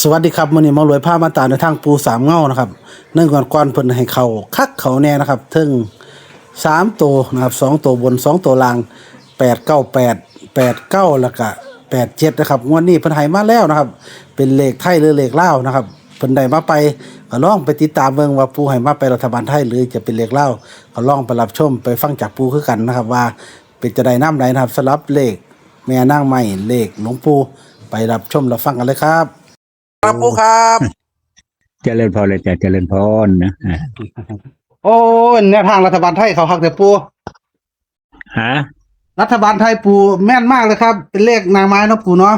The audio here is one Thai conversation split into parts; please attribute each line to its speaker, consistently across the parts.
Speaker 1: สวัสดีครับมื้อนี้มารวยผ้ามาตาในทางปูสามเงานะครับเนื่องก่อนก่อนเพิ่นให้เขาคักเขาแน่นะครับถึงสามตัวนะครับสองตัวบนสองตัวล่างแปดเก้าแปดแปดเก้าแล้วก็แปดเจ็ดนะครับงวดนี้เพิ่นให้มาแล้วนะครับ เป็นเลขไทยหรือเลขลานะครับเพิ่นได้มาไปก็ลองไปติดตามเบิ่งว่าปูให้มาไปรัฐบาลไทยหรือจะเป็นเลขลาก็ลองไปรับชมไปฟังจากปูคือกันนะครับว่าเป็นจะได้น้ำใดนะครับสำหรับเลขแม่นางใหม่เลขหลวงปู่ไปรับชมรับฟังกันเลยครับ ครับปูครับ
Speaker 2: เจริญพรเลยจ้ะเจริญพรนะอะ
Speaker 1: โอ้ยแนวทางรัฐบาลไทยเขาหักแต่ปู
Speaker 2: ฮะ
Speaker 1: รัฐบาลไทยปูแม่นมากเลยครับ เป็นเลขนางไม้เนาะปูเนาะ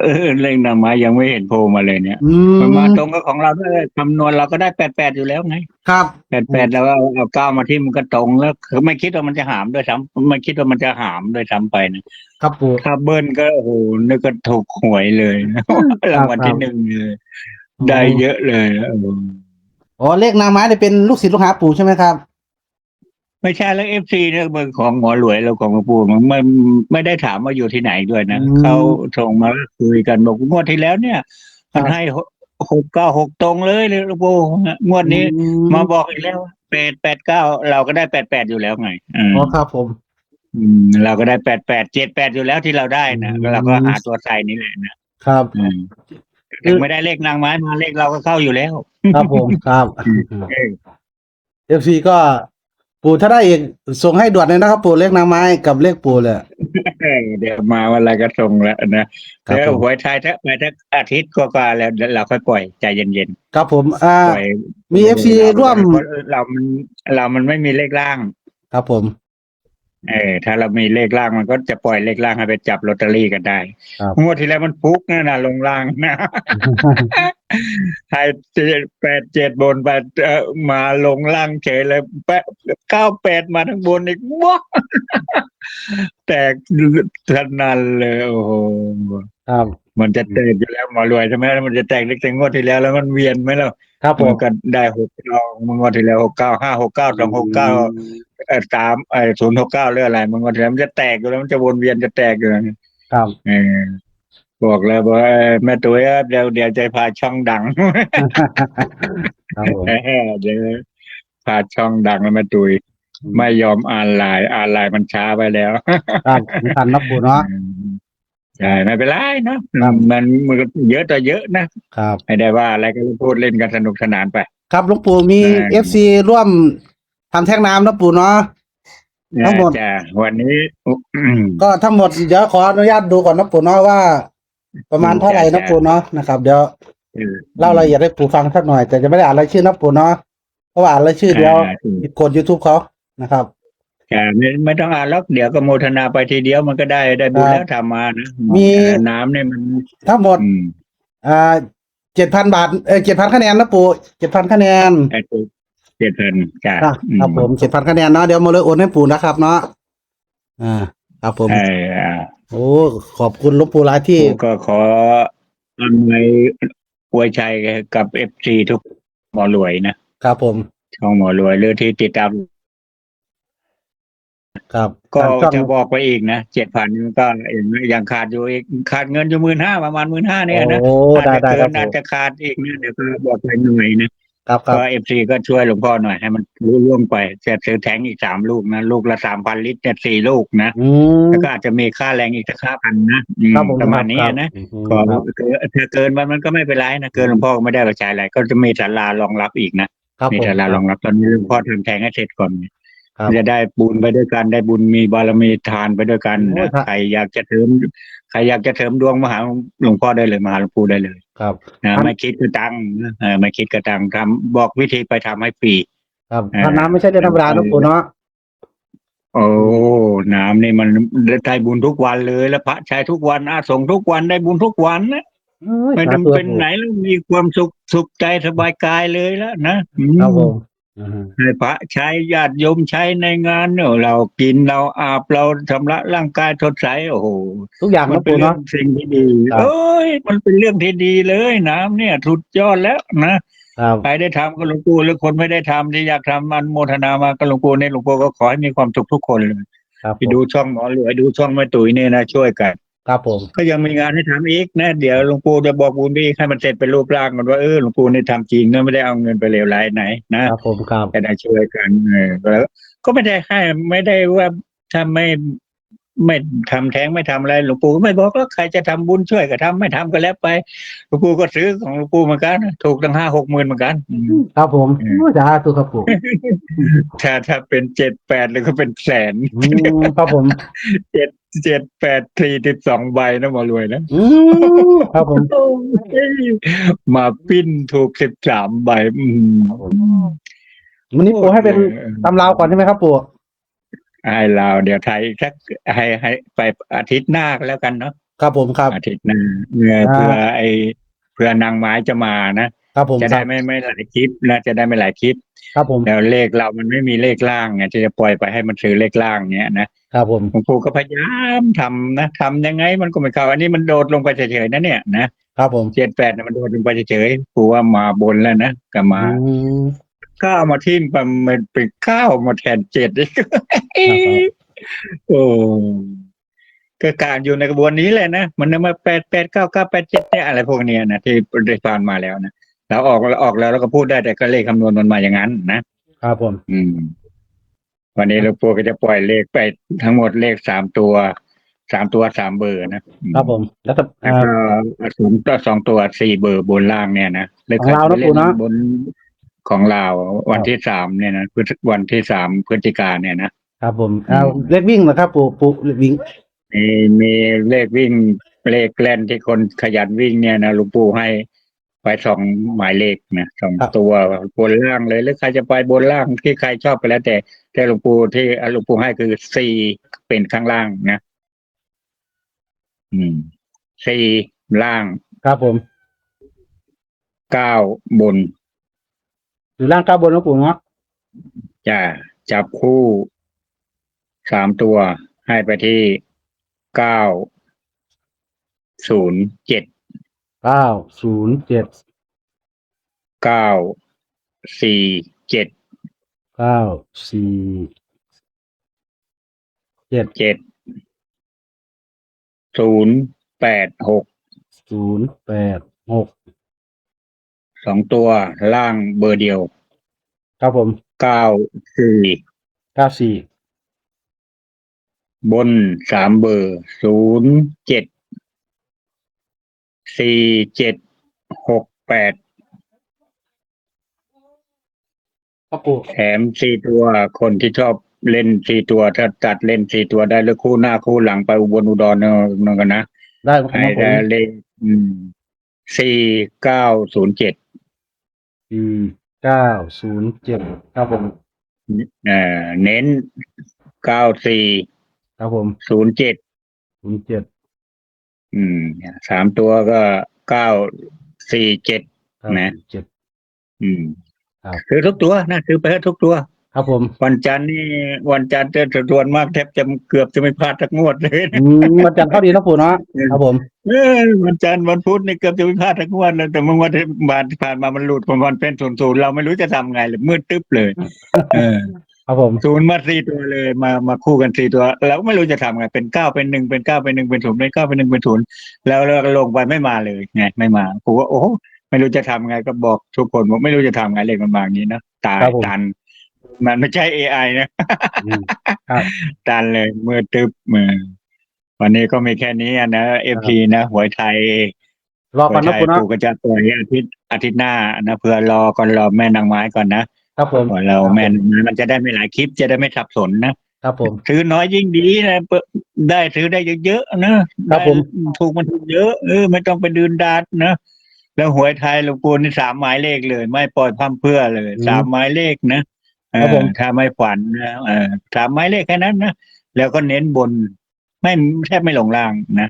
Speaker 2: เออเร่งนำมายังไม่เห็นโพลมาเลยเนี่ย
Speaker 1: อื
Speaker 2: มันมา
Speaker 1: ม
Speaker 2: ตรงกับของเราด้วยคำนวณเราก็ได้แปดแปดอยู่แล้วไง
Speaker 1: ครับ
Speaker 2: แปดแปดแล้วเอาเอาเก้ามาที่มันก็ตรงแล้วคือไม่คิดว่ามันจะหามด้วยซ้ำไม่คิดว่ามันจะหามด้วยซ้ำไปนะครับ
Speaker 1: ปู
Speaker 2: ถ้าเบิ้ลก็โอ้โหนึกก็ถูกหวยเลยนะรางวัลที่หนึ่งเลยได้เยอะเลยเออ
Speaker 1: อ๋อเลขนางไม้เนี่ยเป็นลูกศิษย์ลูกหาปูใช่ไหมครับ
Speaker 2: ไม่ใช่แล้วเอฟซีเนี่ยเบอร์ของหมอหลวยเราของหลวงปู่มันไม่ไม่ได้ถามว่าอยู่ที่ไหนด้วยนะ
Speaker 1: อืม
Speaker 2: เขาส่งมาคุยกันบอกงวดที่แล้วเนี่ย มันให้หกหกเก้าหกตรงเลยเลยหลวงปู่งวดนี้
Speaker 1: อื
Speaker 2: มาบอกอีกแล้วแปดแปดเก้าเราก็ได้แปดแปดอยู่แล้วไงอืม
Speaker 1: อ๋อครับผม
Speaker 2: อืมเราก็ได้แปดแปดเจ็ดแปดอยู่แล้วที่เราได้นะ
Speaker 1: อืม
Speaker 2: เราก็หาตัวใส่นี่แหละนะครับอืมถึงไม่ได้เลขนางไม้มาเลขเราก็เข้าอยู่แล้ว
Speaker 1: ครับผมครับ
Speaker 2: เออ
Speaker 1: เอฟซีก็ ปูถ้าได้อีกส่งให้ด่วนเลยนะครับ ปูเลขนางไม้กับเลขปูเลย
Speaker 2: เดี๋ยวมาวันอะไรก็ส่งแล้วนะครับแล้ว
Speaker 1: ผม
Speaker 2: หวยไทายถ้าไปถ้าอาทิตย์กว่าๆแล้วเราค่อยปล่อยใจเย็นๆ
Speaker 1: ครับผมอ่า
Speaker 2: ปล่อย
Speaker 1: มีเอฟซีร่วม
Speaker 2: เพาะเรามันเรามันไม่มีเลขล่าง
Speaker 1: ครับผม
Speaker 2: เออถ้าเรามีเลขล่างมันก็จะปล่อยเลขล่างให้ไปจับลอตเตอรี่กันได้
Speaker 1: ครับ
Speaker 2: งวดที่แล้วมันฟุกนะนะลงล่างนะ ให้เจ็ดแปดเจ็ดบนไปเอ่อมาลงล่างเฉยเลยแปดเก้าแปดมาทั้งบนอีกว้าแตกสนันเลยโอ้โห
Speaker 1: ครับ
Speaker 2: มันจะแตกอยู่แล้วหมอรวยใช่ไหมมันจะแตกเล็กแต่งวดที่แล้วแล้วมันเวียนไหมล่ะ
Speaker 1: ครับผ
Speaker 2: มั
Speaker 1: ม
Speaker 2: นก็ได้หกเก้ามึงวันที่แล้วหกเก้าห้าหกเก้าสองหกเก้าเออสามเออศูนย์หกเก้าเรื่องอะไรมึงวันที่แล้วมันจะแตกอยู่แล้วมันจะวนเวียนจะแตกอยู่แล้ว
Speaker 1: ครับ
Speaker 2: เออ บอกแล้วบอกว่าแม่ตุ้ยเดี๋ยวเดี๋ยวจะพาช่องดัง
Speaker 1: ครับผม
Speaker 2: เออเดี๋ยวพาช่องดังแล้วแม่ตุ้ยไม่ยอมอ่านไลน์อ่านไลน์มันช้าไปแล้ว
Speaker 1: ครับสำคัญนะปูเนาะ
Speaker 2: ใช่ไม่เป็นไรเนาะมันมันเยอะต่อเยอะนะครับไม่ได้ว่าอะไรก็พูดเล่นกันสนุกสนานไป
Speaker 1: ครับหลวงปู่มี
Speaker 2: เอ
Speaker 1: เอ
Speaker 2: อ
Speaker 1: ฟซีร่วมทำแท่งน้ำนะปู่เนาะทั้งหมด
Speaker 2: จ้ะวันนี้อืม
Speaker 1: ก็ทั้งหมดเดี๋ยวขออนุญาตดูก่อนนะปู่เนาะว่า ประมาณเท่าไหร่นะ
Speaker 2: จ้ะ
Speaker 1: ปู่เนาะนะครับเดี๋ยว
Speaker 2: เออ
Speaker 1: เล่ารายละเอียดให้ปู่ฟังสักหน่อย แต่จะไม่ได้อ่านรายชื่อนะปู่เนาะเพราะว่าอ่านรายชื่อเดี๋ยว
Speaker 2: อ่าถูก
Speaker 1: กดยูทูบเขานะครับ
Speaker 2: จ้ะไม่ไม่ต้องอ่านหรอกเดี๋ยวก็โมทนาไปทีเดียวมันก็ได้ได้บุญ
Speaker 1: ครับ
Speaker 2: แล้วทำมานะ
Speaker 1: มี
Speaker 2: น้ำเนี่ยมัน
Speaker 1: ทั้งหมด
Speaker 2: อืม
Speaker 1: อ่าเจ็ดพันบาทเออเจ็ดพันคะแนนนะปู่เจ็ดพันคะแนน
Speaker 2: ไอ้ตัวเจ็ดพันจ้ะ
Speaker 1: ครับ
Speaker 2: อื
Speaker 1: ครับผมเจ็ดพันคะแนนเนาะเดี๋ยวมาเลยโอนให้ปู่นะครับเนาะอ่าครับผม
Speaker 2: เอออ่า
Speaker 1: โอ้ขอบคุณหลวงปู่หลายที่
Speaker 2: ผมก็ขออำนวยอวยชัยกับเอฟซีทุกหมอรวยนะครับ
Speaker 1: ผม
Speaker 2: ช่องหมอรวยหรือที่ติดตาม
Speaker 1: ครับ
Speaker 2: ก็
Speaker 1: ทางช่อง
Speaker 2: จะบอกไปอีกนะเจ็ดพันก็ยังขาดอยู่อีกขาดเงินอยู่หมื่นห้าประมาณหมื่นห้าเนี่ยนะ
Speaker 1: โอ้ได้ได้ครับ
Speaker 2: อาจ
Speaker 1: ผ
Speaker 2: จะ
Speaker 1: ม
Speaker 2: ขาดอีกนะเดี๋ยวก็บอกไปหน่อยนะ ครับ
Speaker 1: ครับ
Speaker 2: ก็เอฟซีก็ช่วยหลวงพ่อหน่อยให้มันรู้ร่วงไปจะซื้อแทงอีกสามลูกนะลูกละสามพันลิตรเนี่ยสี่ลูกนะ
Speaker 1: อืม
Speaker 2: แล้วก็อาจจะมีค่าแรงอีกสักห้าพันนะอืม
Speaker 1: ครับผม
Speaker 2: ประมาณนี้
Speaker 1: ครับ
Speaker 2: นะ
Speaker 1: อืม
Speaker 2: ก็
Speaker 1: ครับ
Speaker 2: ถ้าเกินมันมันก็ไม่เป็นไรนะเกินหลวงพ่อก็ไม่ได้ประชายอะไรก็จะมีศาลารองรับอีกนะครับมี
Speaker 1: ผม
Speaker 2: ศาลารองรับตอนนี้หลวงพ่อทำแทงให้เสร็จก่อน
Speaker 1: ครับ
Speaker 2: จะได้บุญไปด้วยกันได้บุญมีบารมีทานไปด้วยกัน
Speaker 1: โอ้
Speaker 2: นะ
Speaker 1: ครับ
Speaker 2: ใครอยากจะเสริมใครอยากจะเสริมดวงมาหาหลวงพ่อได้เลยมาหาหลวงปู่ได้เลย
Speaker 1: ครับ
Speaker 2: นะไม่คิดกระตังค์นะเออไม่คิดกระตังค์ทำบอกวิธีไปทำให้ฟรี
Speaker 1: ครับ
Speaker 2: เอ่อ
Speaker 1: ถ้าน้ำไม่ใช่เรื่องธรรมดานะปู่เนาะ
Speaker 2: โอ้น้ำนี่มันได้บุญทุกวันเลยแล้วพระใช้ทุกวันอาสงฆ์ทุกวันได้บุญทุกวันนะ
Speaker 1: เอ้ย
Speaker 2: ไม่
Speaker 1: สาธุ
Speaker 2: จำเป็นไหนแล้วมีความสุขสุขใจสบายกายเลยแล้วนะอืม
Speaker 1: ครับผมอืม
Speaker 2: ให้พระใช้ญาติโยมใช้ในงานเนี่ยเรากินเราอาบเราชำระร่างกายทดใสโอ้โห
Speaker 1: ทุกอย่าง
Speaker 2: มัน
Speaker 1: นะ
Speaker 2: เป็น
Speaker 1: ปู่
Speaker 2: เรื่อ
Speaker 1: เนาะ
Speaker 2: งสิ่งที่ดี
Speaker 1: ครับ
Speaker 2: เอ้ย มันเป็นเรื่องที่ดีเลยน้ำเนี่ยสุดยอดแล้วนะครับใครได้ทำก็หลวงปู่หรือคนไม่ได้ทำที่อยากทำมันโมทนามาก็หลวงปู่เนี่ยหลวงปู่ก็ขอให้มีความสุขทุกคนเลย
Speaker 1: ครับ
Speaker 2: ไปดูช่องหมอหลวยดูช่องแม่ตุ๋ยเนี่ยนะช่วยกัน
Speaker 1: ครับผม
Speaker 2: ก็ยังมีงานให้ทำอีกนะ เดี๋ยวหลวงปู่จะบอกบุญไปอีกให้มันเสร็จเป็นรูปร่างกันว่าเออหลวงปู่นี่ทำจริงนะไม่ได้เอาเงินไปเลวไหลไหนนะ
Speaker 1: ครับผมครับ
Speaker 2: จะได้ช่วยกันเออแล้วก็ไม่ได้ให้ไม่ได้ว่าถ้าไม่ ไม่ทำแท้งไม่ทำอะไรหลวงปู่ก็ไม่บอกแล้วใครจะทำบุญช่วยก็ทำไม่ทำก็แล้วไปหลวงปู่ก็ซื้อของหลวงปู่เหมือนกัน ถูกตั้งห้าหกหมื่นเหมือนกันอืม
Speaker 1: ครับผม
Speaker 2: อืม
Speaker 1: จ้าตุครับปู่
Speaker 2: ถ้าถ้าเป็นเจ็ดแปดเลยก็เป็นแสน
Speaker 1: อืมครับผม
Speaker 2: เจ็ดเจ็ดแปดสี่สิบสองใบนะหมารวยนะ
Speaker 1: อืมครับผม
Speaker 2: มาปิ้นถูกสิบสามใบอืม
Speaker 1: วันนี้ปู่ให้เป็นตำราวก่อนใช่ไหมครับปู่
Speaker 2: ให้เราเดี๋ยวไทยสักให้ให้ไปอาทิตย์หน้าก็แล้วกันเนาะ
Speaker 1: ครับผมครับ
Speaker 2: อาทิตย์หน้าเพื่อ
Speaker 1: อ่า
Speaker 2: เพื่อไอเพื่อนางไม้จะมานะครับ
Speaker 1: ผม
Speaker 2: จะ
Speaker 1: ค
Speaker 2: ได้
Speaker 1: รับ
Speaker 2: ไม่ไม่หลายคลิปนะจะได้ไม่หลายคลิป
Speaker 1: ครับผม
Speaker 2: แล้วเลขเรามันไม่มีเลขล่างไงที่จะปล่อยไปให้มันซื้อเลขล่างเนี้ยนะครับ
Speaker 1: ผม
Speaker 2: หลวงปู่ก็พยายามทำนะทำยังไงมันก็ไม่เข้าอันนี้มันโดดลงไปเฉยๆนะเนี่ยนะครับ
Speaker 1: ผม
Speaker 2: เจ็ดแปดน่ะมันโดดลงไปเฉยๆปู่ว่ามาบนแล้วนะก็มา
Speaker 1: อืม
Speaker 2: เก้ามาทิ่มไปมันเป็นเก้ามาแทนเจ็ดอีก
Speaker 1: ครับ
Speaker 2: โอ้ก็การอยู่ในกระบวนนี้แหละนะมันมาแปดแปดเก้าเก้าแปดเจ็ดเนี่ยอะไรพวกเนี้ยนะที่ได้ผ่านมาแล้วนะเราออกเราออกแล้วเราก็พูดได้แต่ก็เลขคำนวณมันมาอย่างนั้นนะครับ
Speaker 1: ผม
Speaker 2: อืม วันนี้หลูกปู่ก็จะปล่อยเลขไปทั้งหมดเลขสามตัวสามตัวสามเบอร์นะครับ
Speaker 1: ผม แล้วก็
Speaker 2: แล้วก็สองตัวสองตัวสี่เบอร์บนล่างเนี่ยนะเลข
Speaker 1: ของเรานะปู่นะ
Speaker 2: บน ของเราวันที่สามเนี่ยนะพฤศวันที่สามพฤศจิกาเนี่ยนะ
Speaker 1: ครับผมเอาเลขวิ่งเหรอครับปู่ปู่เลขวิ่ง
Speaker 2: มีมีเลขวิ่งเลขแล่นที่คนขยันวิ่งเนี่ยนะหลุงปู่ให้ไปสองหมายเลขนะสองตัวบนล่างเลยหรือใครจะไปบนล่างที่ใครชอบไปแล้ว แต่แต่หลวงปู่ที่หลวงปู่ให้คือสี่เป็นข้างล่างนะอืมสี่ล่าง
Speaker 1: ครับผม
Speaker 2: เก้าบน
Speaker 1: อยู่ล่างเก้าบนนะปู่เนาะ
Speaker 2: จะจับคู่สามตัวให้ไปที่เก้าศูนย์เจ็ด
Speaker 1: เก้าศูนย์เจ็ด
Speaker 2: เก้าสี่เจ็ด
Speaker 1: เก้าสี่เจ็ด
Speaker 2: เจ็ดศูนย์แปดหก
Speaker 1: ศูนย์แปดหก
Speaker 2: สองตัวล่างเบอร์เดียว
Speaker 1: ครับผม
Speaker 2: เก้าสี่
Speaker 1: เก้าสี่
Speaker 2: บนสามเบอร์ศูนย์เจ็ดสี่เจ็ดหกแปด
Speaker 1: ครับปู่
Speaker 2: แถมสี่ตัวคนที่ชอบเล่นสี่ตัวถ้าตัดเล่นสี่ตัวได้แล้วคู่หน้าคู่หลังไปอุบลอุดรเนอะกันนะ
Speaker 1: ได้ครับ
Speaker 2: ให้
Speaker 1: ผ
Speaker 2: ได้
Speaker 1: ม
Speaker 2: เลขสี่เก้าศูนย์เจ็ด
Speaker 1: สี่เก้าศูนย์เจ็ดครับผม
Speaker 2: เอ่อเน้นเก้าสี่
Speaker 1: ครับผม
Speaker 2: ศูนย์เจ็ด
Speaker 1: ศูนย์เจ็ด
Speaker 2: อืมสามตัวก็เก้าสี่เจ็ดนะ
Speaker 1: เจ็ด
Speaker 2: อืม
Speaker 1: ครับ
Speaker 2: ซื้อทุกตัวนะซื้อไปเถอะทุกตัว
Speaker 1: ครับผม
Speaker 2: วันจันทร์นี่วันจันทร์จะจวนมากแทบจะเกือบจะไม่พลาดสักงวดเลยนะ
Speaker 1: อืมมาจังเข้าดีนะปู่เนาะครับผม
Speaker 2: เออวันจันทร์วันพุธนี่เกือบจะไม่พลาดสักงวดเลยแต่เมื่อวันที่บานที่ผ่านมามันหลุดผมวันเป็นศูนย์ศูนย์เราไม่รู้จะทำไงเลยมืดตึ๊บเลยเออ
Speaker 1: ครับผม
Speaker 2: ศูนย์มาสี่ตัวเลยมามาคู่กันสี่ตัวแล้วไม่รู้จะทำไงเป็นเก้าเป็นหนึ่งเป็นเก้าเป็นหนึ่งเป็นศูนย์เป็นเก้าเป็นหนึ่งเป็นศูนย์แล้วเราลงไปไม่มาเลยไงไม่มาผมว่าโอ้โหไม่รู้จะทำไงก็บอกทุกคนบอกไม่รู้จะทำไงเลขมันมาอย่างนี้นะตาย
Speaker 1: ครับผม
Speaker 2: ตัน มันไม่ใช่ AI นะ
Speaker 1: อืมครับ
Speaker 2: ตันเลยมือตึ๊บมือ วันนี้ก็มีแค่นี้อะนะเอพีนะหวยไทย
Speaker 1: รอก่อนนะ
Speaker 2: หวยไทย
Speaker 1: ปู่เนาะ
Speaker 2: ปู่ก็จะปล่อยอาทิตย์อาทิตย์หน้านะเพื่อรอก่อนรอแม่นางไม้ก่อนนะครับ
Speaker 1: ผม
Speaker 2: ก่อนเราแม่นางไม้มันจะได้ไม่หลายคลิปจะได้ไม่สับสนนะ
Speaker 1: ครับผม
Speaker 2: ซื้อน้อยยิ่งดีนะเปิดได้ซื้อได้เยอะๆนะครับ
Speaker 1: ผม
Speaker 2: ได้ถูกมันถูกเยอะเออไม่ต้องไปดืนดาดนะแล้วหวยไทยหลวงปู่นี่สามหมายเลขเลย ไม่ปล่อยพั่มเพรื่อเลยสามหมายเลขนะเอ
Speaker 1: ครับ
Speaker 2: อ
Speaker 1: ผม
Speaker 2: ถ้าไม่ฝันนะเออสามหมายเลขแค่นั้นนะแล้วก็เน้นบน ไม่แทบไม่หลงล่างนะ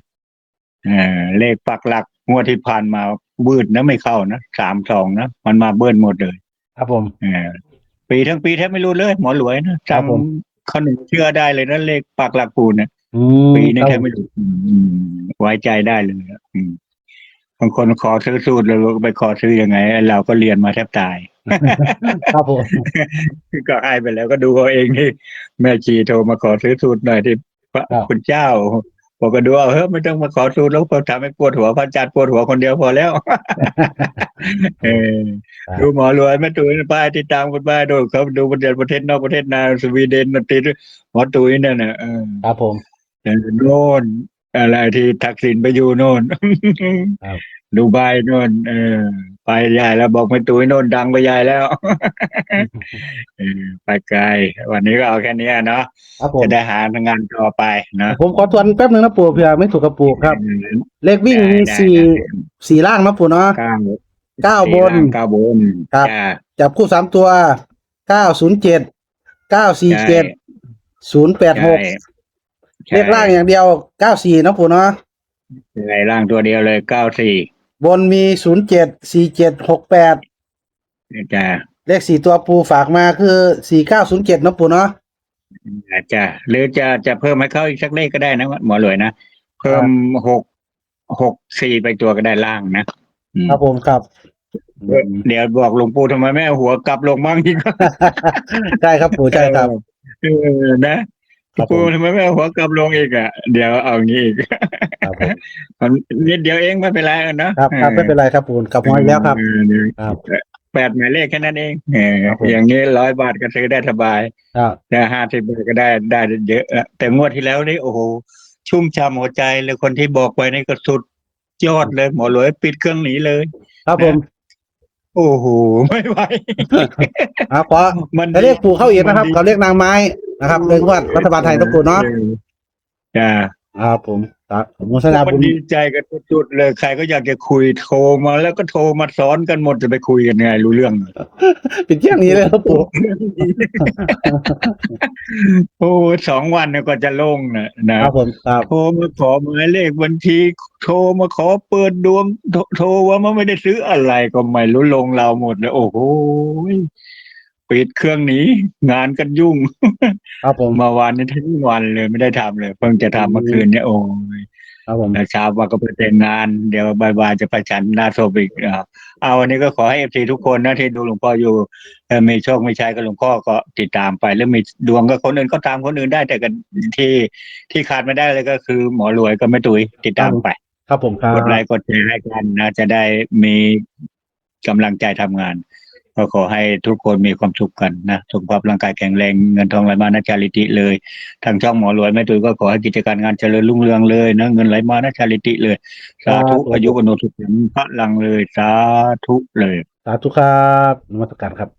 Speaker 2: เออเลขปักหลักงวดที่ผ่านมาบืดนะไม่เข้านะสามสองนะมันมาเบิ้ลหมดเลย
Speaker 1: ครับผม
Speaker 2: เออปีทั้งปีแทบไม่รู้เลย หมอหลวยนะครับ
Speaker 1: ผม
Speaker 2: จำขนมเชื่อได้เลยนะเลขปักหลักปูนเนี่ย
Speaker 1: อืม
Speaker 2: ปีนี้
Speaker 1: ค
Speaker 2: แท
Speaker 1: รั
Speaker 2: บบไม่รู้อืมไว้ใจได้เลยอะอืมบางคนขอซื้อสูตรแล้วไปขอซื้อยังไง เราก็เรียนมาแทบตาย
Speaker 1: ครับผม
Speaker 2: ก็ให้ไปแล้วก็ดูเอาเองที่แม่ชีโทรมาขอซื้อสูตรหน่อยที่ พระ
Speaker 1: ครับ
Speaker 2: คุณเจ้าบอกก็ดูเอาเฮ้ยไม่ต้องมาขอสูตรแล้วพอทำให้ปวดหัวพระอาจารย์ปวดหัวคนเดียวพอแล้วเออดูหมอรวยแม่ตุ้ยป้ายติดตามคนป้ายดูเขาดูประเทศประเทศนอกประเทศนาสวีเดนติดหมอตุ้ยนั่นน่ะเออ
Speaker 1: ครับผม
Speaker 2: โน่นอะไรที่ทักษิณไปอยู่โน่น
Speaker 1: ครับ
Speaker 2: ดูไบโน่นเออ ไปใหญ่แล้วบอกแม่ตุ้ยโน่นดังไปใหญ่แล้วเออไปไกลวันนี้ก็เอาแค่เนี้ยเนาะ
Speaker 1: ครับผม
Speaker 2: จะได้หางานต่อไปเนาะ
Speaker 1: ผมขอทวนแป๊บนึงนะปู่เผื่อไม่ถูกกับปู่ครับ เลขวิ่งมี
Speaker 2: ได้
Speaker 1: สี่
Speaker 2: ได้
Speaker 1: สี่ล่างนะปู่เนาะ
Speaker 2: เก้า
Speaker 1: เก้าบน
Speaker 2: สี่ล่งเก้าบน
Speaker 1: ครับ
Speaker 2: จ้า
Speaker 1: จับคู่สามตัวเก้าศูนย์เจ็ดเก้าสี่เจ็ดศูนย์แปดหก
Speaker 2: ใช่
Speaker 1: เลขล่างอย่างเดียวเก้าสี่นะปู่เนาะ
Speaker 2: ใช่ล่างตัวเดียวเลยเก้าสี่
Speaker 1: บนมีศูนย์เจ็ดสี่เจ็ดหกแปด
Speaker 2: จ้า
Speaker 1: เลขสี่ตัวปูฝากมาคือสี่เก้าศูนย์เจ็ดนะปู่เนาะ
Speaker 2: จ้าหรือจะจะเพิ่มให้เขาอีกสักเลขก็ได้นะหมอรวยนะ เพิ่มหกหกสี่ไปตัวก็ได้ล่างนะอืม
Speaker 1: ครับผมครับ
Speaker 2: เดี๋ยวบอกหลวงปู่ทำไมไม่เอาหัวกลับลงบ้างอีก
Speaker 1: ใช่ครับปู่ใช่ครับ
Speaker 2: เออนะ ครับ
Speaker 1: ผม
Speaker 2: ปู่ทำไมไม่เอาหัวกลับลงอีกอะ เดี๋ยวเอางี้อีก
Speaker 1: ครับผม
Speaker 2: มันนิดเดียวเองไม่เป็นไรนะครับ
Speaker 1: ครับไม่เป็นไรครับปู่กลับหัวอีกแล้วครับ
Speaker 2: เออเดี๋ยว
Speaker 1: ครับ
Speaker 2: แปดหมายเลขแค่นั้นเองเออ
Speaker 1: ครับผม
Speaker 2: อย่างนี้ร้อยบาทก็ซื้อได้สบาย
Speaker 1: ครับ
Speaker 2: แต่ห้าสิบบาทก็ได้ได้เยอะอะแต่งวดที่แล้วนี่โอ้โหชุ่มช่ำหัวใจเลยคนที่บอกไปนี่ก็สุดยอดเลย หมอหลวยปิดเครื่องหนีเลย
Speaker 1: ครับผม
Speaker 2: โอ้โหไม่ไหว
Speaker 1: อะขอ
Speaker 2: มัน
Speaker 1: จะเรียกปู่เข้าอีกนะครับ
Speaker 2: มันดี
Speaker 1: เขาเรียกนางไม้ นะครับเรื่องว่ารัฐบาลไทยนะปู่เนาะ
Speaker 2: จ้า
Speaker 1: ครับผมครับผมมุสนา
Speaker 2: มั
Speaker 1: บุ
Speaker 2: น
Speaker 1: ญ
Speaker 2: ดีใจกันสุดๆเลยใครก็อยากจะคุยโทรมาแล้วก็โทรมาสอนกันหมดจะไปคุยกันไงรู้เรื่อง
Speaker 1: ปิดเที่ยงนี้เลยครับปู่
Speaker 2: โอ้สองวันเนี่ยก็จะโล่งนะนะครับ
Speaker 1: ผมครับ
Speaker 2: โทรมาขอหมายเลขบัญชีโทรมาขอเปิดดวงโทรโทรว่ามันไม่ได้ซื้ออะไรก็ไม่รู้ลงเราหมดเลยโอ้โห ปิดเครื่องหนี้งานกันยุ่ง
Speaker 1: ครับผม
Speaker 2: เมื่อวานนี้ทั้งวันเลยไม่ได้ทำเลย เพิ่งจะทำเมื่อคืนเนี่ยโอ้ย
Speaker 1: ครับผม
Speaker 2: แล้วเช้าว่าก็ไปแต่งงานเดี๋ยวบ่ายๆจะไปฉันหน้าโซบิกอ่าเอาวันนี้ก็ขอให้เอฟซีทุกคนนะที่ดูหลวงพ่ออยู่เอ่อมีโชคไม่ใช่ก็หลวงพ่อก็ติดตามไป แล้วมีดวงก็คนอื่นก็ตามคนอื่นได้แต่กันที่ที่ขาดไม่ได้เลยก็คือ หมอรวยก็ไม่ตุยติดตามไป
Speaker 1: ครับผมครับ
Speaker 2: กดไลค์กดแชร์ให้กันนะจะได้มีกำลังใจทำงาน ก็ขอให้ทุกคนมีความสุขกันนะสุขภาพร่างกายแข็งแรงเงินทองไหลมานะชาลิติเลย ทางช่องหมอรวยแม่ตุ้ยก็ขอให้กิจการงานเจริญรุ่งเรืองเลยนะเงินไหลมานะชาลิติเลย สาธุอายุวโนสุขังพระลังเลย สาธุเลย
Speaker 1: สาธุครับนมัสการครับ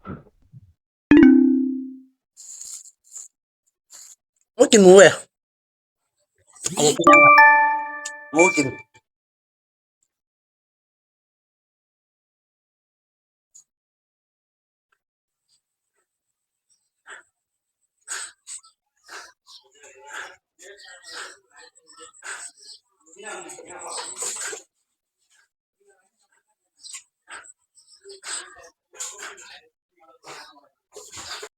Speaker 1: โอ้กินหมูเว้ยหมูกินยังไงหมูกิน 你要每天跑。